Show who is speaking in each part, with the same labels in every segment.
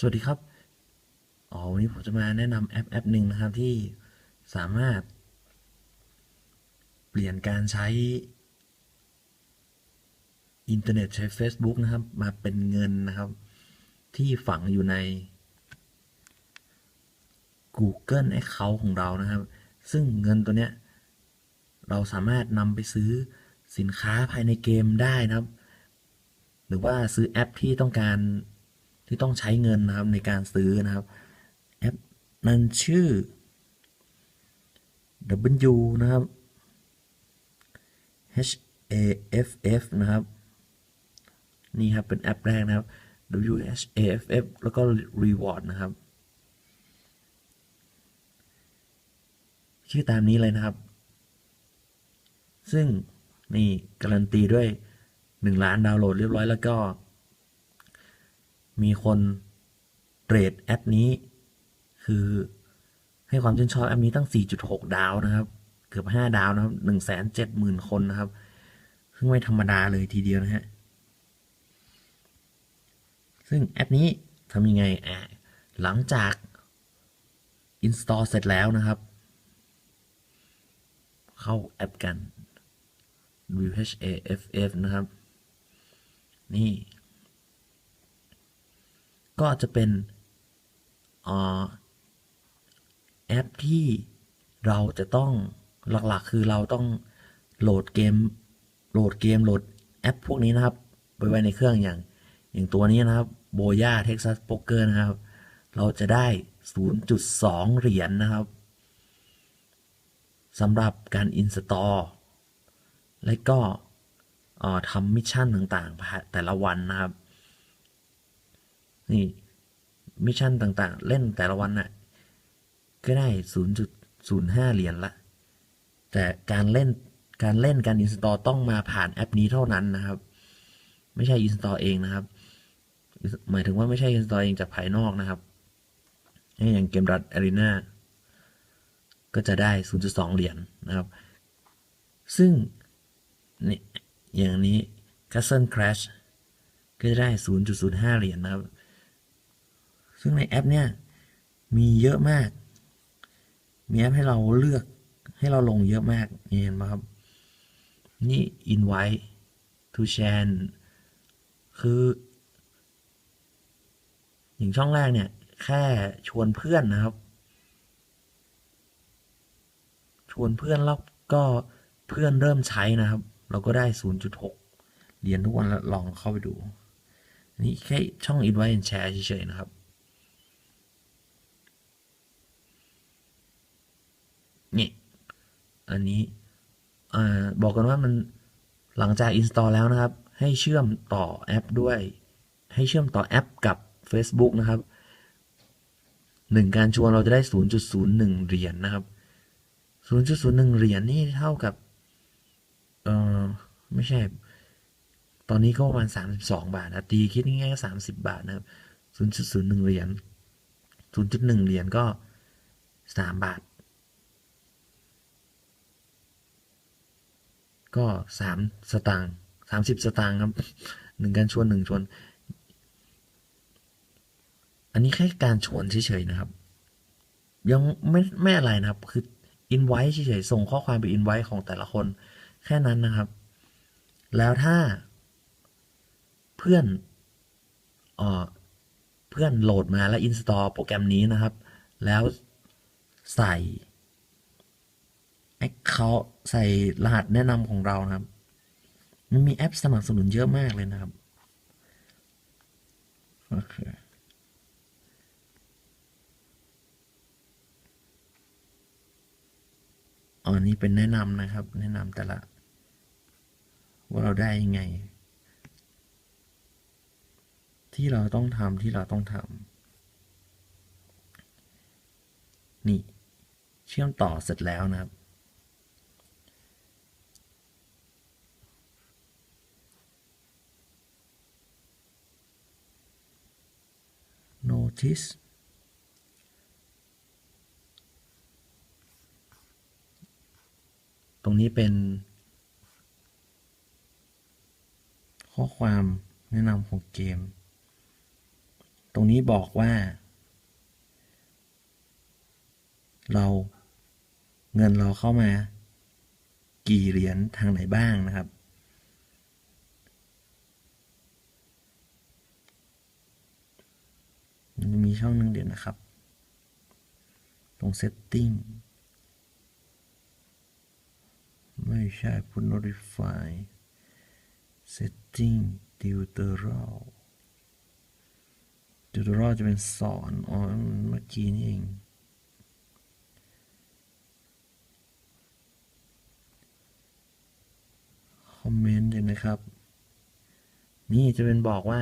Speaker 1: สวัสดีครับ อ๋อ วันนี้ผมจะมาแนะนำแอปแอปหนึ่งนะครับที่สามารถ เปลี่ยนการใช้ อินเทอร์เน็ตใช้ Facebook นะครับ มาเป็นเงินนะครับ ที่ฝังอยู่ใน Google Account ของเรานะครับ ซึ่งเงินตัวเนี้ย เราสามารถนำไปซื้อสินค้าภายในเกมได้นะครับ หรือว่าซื้อแอปที่ต้องการ ที่ต้องใช้เงินนะครับในการซื้อนะครับแอปนั้นชื่อ W นะครับ H A F F นะครับ นี่ครับเป็นแอปแรกนะครับ W H A F F แล้วก็ Reward นะครับ ชื่อตามนี้เลยนะครับ ซึ่งนี่การันตีด้วย 1 ล้านดาวน์โหลดเรียบร้อยแล้วก็ มีคนเรทแอปนี้ คือให้ความชื่นชอบแอปนี้ตั้ง 4.6 ดาวนะครับ เกือบ 5 ดาวนะครับ 170,000 คนนะครับ ซึ่งไม่ธรรมดาเลยทีเดียวนะฮะ ซึ่งแอปนี้ทำยังไงอะหลังจาก install เสร็จแล้วนะครับ เข้าแอปกัน W H A F F นะครับ นี่ ก็จะเป็นอแอปที่เราจะต้องหลักๆ คือเราต้องโหลดเกมโหลดเกมโหลดแอปพวกนี้นะครับไปไว้ในเครื่องอย่าง อย่างตัวนี้นะครับโบย่าเท็กซัสโป๊กเกอร์นะครับ เราจะได้ 0.2 เหรียญนนะครับสำหรับการอินสตอลและก็ทำมิชชั่นต่างๆ แต่ละวันนะครับ นี่มิชชั่นต่างๆ เล่นแต่ละวันน่ะก็ได้ 0.05 เหรียญละ แต่การเล่นการเล่นการอินสตอลต้องมาผ่านแอปนี้เท่านั้นนะครับ ไม่ใช่อินสตอลเองนะครับ หมายถึงว่าไม่ใช่อินสตอลเองจากภายนอกนะครับ อย่างเกมรัดอารีนาก็จะได้ 0.2 เหรียญนะครับ ซึ่งนี่อย่างนี้ Castle Crash ก็จะได้ 0.05 เหรียญนะครับ ซึ่งในแอปเนี่ยมีเยอะมาก มีแอปให้เราเลือกให้เราลงเยอะมากเห็นไหมครับ นี่ invite to share คือ อย่างช่องแรกเนี่ย แค่ชวนเพื่อนนะครับ ชวนเพื่อนแล้วก็เพื่อนเริ่มใช้นะครับ เราก็ได้ 0.6 เหรียญทุกวันแล้วลองเข้าไปดู นี่แค่ช่อง invite and share เฉยๆนะครับ นี่ อันนี้อบอกกันว่ามันหลังจาก install แล้วนะครับ ให้เชื่อมต่อแอปด้วย ให้เชื่อมต่อแอปกับ Facebook นะครับหนึ่งการชวนเราจะได้ 0.01 เหรียญนนะครับ 0.01 เหรียญนี่เท่ากับ เออไม่ใช่ ตอนนี้ก็ประมาณ 32 บาทนะตีคิดง่ายๆก็30 บาทนะครับ 0.01 เหรียญ 0.1 เหรียญก็ 3 บาท ก็สามสตางค์สามสิบสตางค์ครับหนึ่งการชวนหนึ่งชวน อันนี้แค่การชวนเฉยๆนะครับ ยังไม่ไม่อะไรนะครับ คืออินไว้เฉยๆส่งข้อความไปอินไว้ของแต่ละคน แค่นั้นนะครับ แล้วถ้าเพื่อนเอ่อเพื่อนโหลดมาแล้วอินสตอลโปรแกรมนี้นะครับ แล้วใส่ Account ใส่รหัสแนะนำของเรานะครับ มันมีแอปสนับสนุนเยอะมากเลยนะครับโอเคอ๋อนี่เป็นแนะนำนะครับ แนะนำแต่ละ ว่าเราได้ยังไง ที่เราต้องทำที่เราต้องทำนี่ เชื่อมต่อเสร็จแล้วนะครับ notice ตรงนี้เป็น ข้อความแนะนำของเกม ตรงนี้บอกว่า เราเงินเราเข้ามา กี่เหรียญทางไหนบ้างนะครับ มันมีช่องหนึ่งเดี๋ยวนะครับ ตรง setting ไม่ใช่ put notify setting tutorial tutorial จะเป็นสอนอ๋อเมื่อกี้นี่เองคอมเมนต์เห็นไหมครับ นี่จะเป็นบอกว่า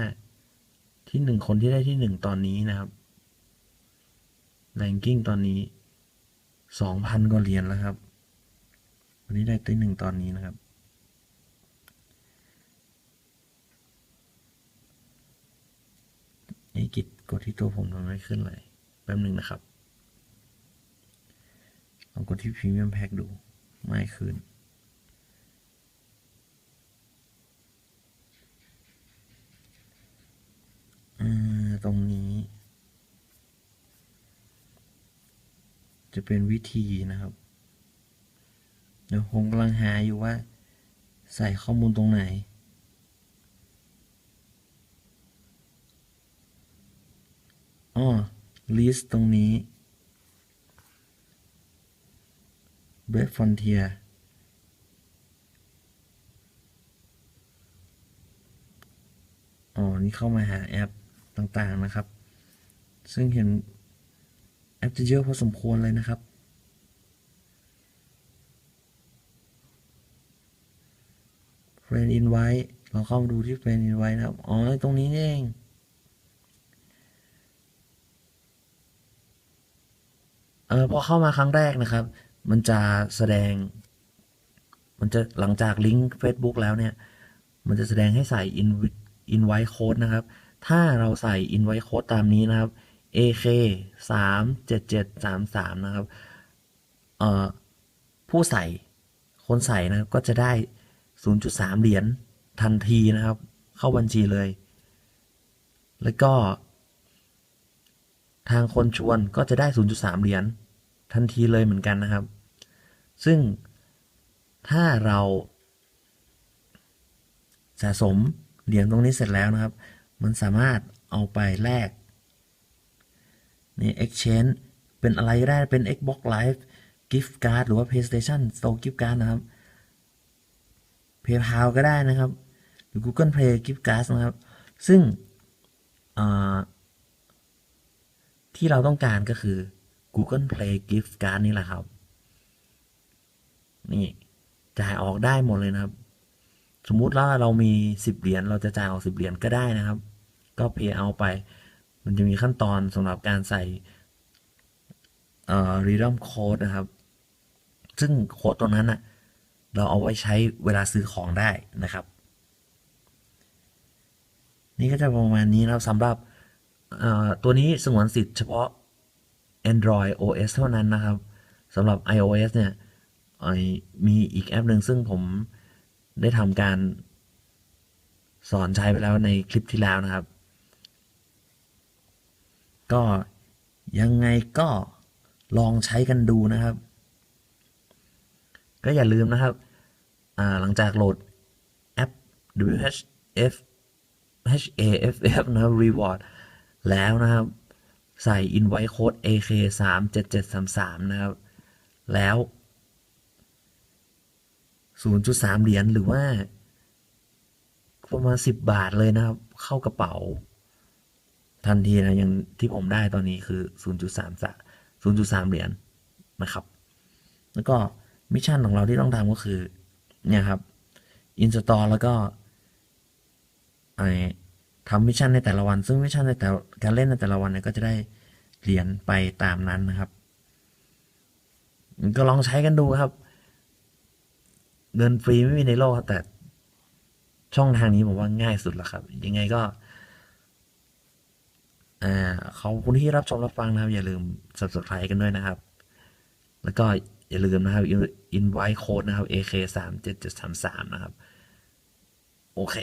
Speaker 1: ที่หนึ่งคนที่ได้ที่หนึ่งตอนนี้นะครับแรงกิ้งตอนนี้สองพันกว่าเหรียญแล้วครับ วันนี้ได้ที่หนึ่งตอนนี้นะครับไอ้กิจกดที่ตัวผมทำไมขึ้นเลยแป๊บหนึ่งนะครับลองกดที่พรีเมียมแพ็กดูไม่ขึ้น อ่า ตรงนี้ จะเป็นวิธีนะครับ เดี๋ยวผมกำลังหาอยู่ว่า ใส่ข้อมูลตรงไหน อ๋อ list ตรงนี้ Brave Frontier อ๋อ นี่เข้ามาหาแอป ต่างๆนะครับ ซึ่งเห็นแอปจะเยอะพอสมควรเลยนะครับ Friend Invite เราเข้ามาดูที่ Friend Invite นะครับ อ๋อ ตรงนี้นี่เองเออพอเข้ามาครั้งแรกนะครับ มันจะแสดง มันจะหลังจากลิงก์ Facebook แล้วเนี่ย มันจะแสดงให้ใส่ invi- invite code นะครับ ถ้าเราใส่ invite code ตามนี้นะครับ AK 3 7 7 3 3นะครับผู้ใส่คนใส่นะครับก็จะได้ 0.3 เหรียญทันทีนะครับ เข้าบัญชีเลย แล้วก็ ทางคนชวนก็จะได้ 0.3 เหรียญทันทีเลยเหมือนกันนะครับ ซึ่งถ้าเราสะสมเหรียญตรงนี้เสร็จแล้วนะครับ มันสามารถเอาไปแลกใน exchange เป็นอะไรก็ได้เป็น Xbox Live Gift Card หรือว่า PlayStation Store Gift Card นะครับ PayPal ก็ได้นะครับ หรือ Google Play Gift Card นะครับ ซึ่งที่เราต้องการก็คือ Google Play Gift Card นี่แหละครับ นี่จ่ายออกได้หมดเลยนะครับ สมมุติว่าเรามี 10 เหรียญเราจะจ่ายออก10 เหรียญก็ได้นะครับ ก็ pay out ไป มันจะมีขั้นตอนสำหรับการใส่เอ่อ redeem code นะครับ ซึ่งโค้ดตัวนั้นน่ะเราเอาไว้ใช้เวลาซื้อของได้นะครับ นี่ก็จะประมาณนี้นะครับสำหรับเอ่อตัวนี้สงวนสิทธิ์เฉพาะ Android OS เท่านั้นนะครับสำหรับ iOS เนี่ยมีอีกแอปหนึ่งซึ่งผม ได้ทำการสอนใช้ไปแล้วในคลิปที่แล้วนะครับ ก็ยังไงก็ลองใช้กันดูนะครับ ก็อย่าลืมนะครับ หลังจากโหลดแอป WHF HAFF นะครับ Reward แล้วนะครับ ใส่ invite code AK 3 7 7 3 3นะครับ แล้ว 0.3 เหรียญหรือว่า ประมาณ 10 บาทเลยนะครับ เข้ากระเป๋า ทันทีนะอย่างที่ผมได้ตอนนี้คือ 0.3 0.3 เหรียญนะครับ แล้วก็มิชชั่นของเราที่ต้องทำก็คือ เนี่ยครับ install แล้วก็ไอทำมิชชั่นในแต่ละวัน ซึ่งมิชชั่นในแต่การเล่นในแต่ละวันเนี่ยก็จะได้เหรียญไปตามนั้นนะครับ ก็ลองใช้กันดูครับ เงินฟรีไม่มีในโลกครับแต่ช่องทางนี้ผมว่าง่ายสุดละครับ ยังไงก็อ่าขอบคุณที่รับชมรับฟังนะครับ อย่าลืม subscribe กันด้วยนะครับ แล้วก็อย่าลืมนะครับ invite code นะครับ AK 3 7 7 3 3นะครับ โอเค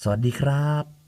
Speaker 1: สวัสดีครับ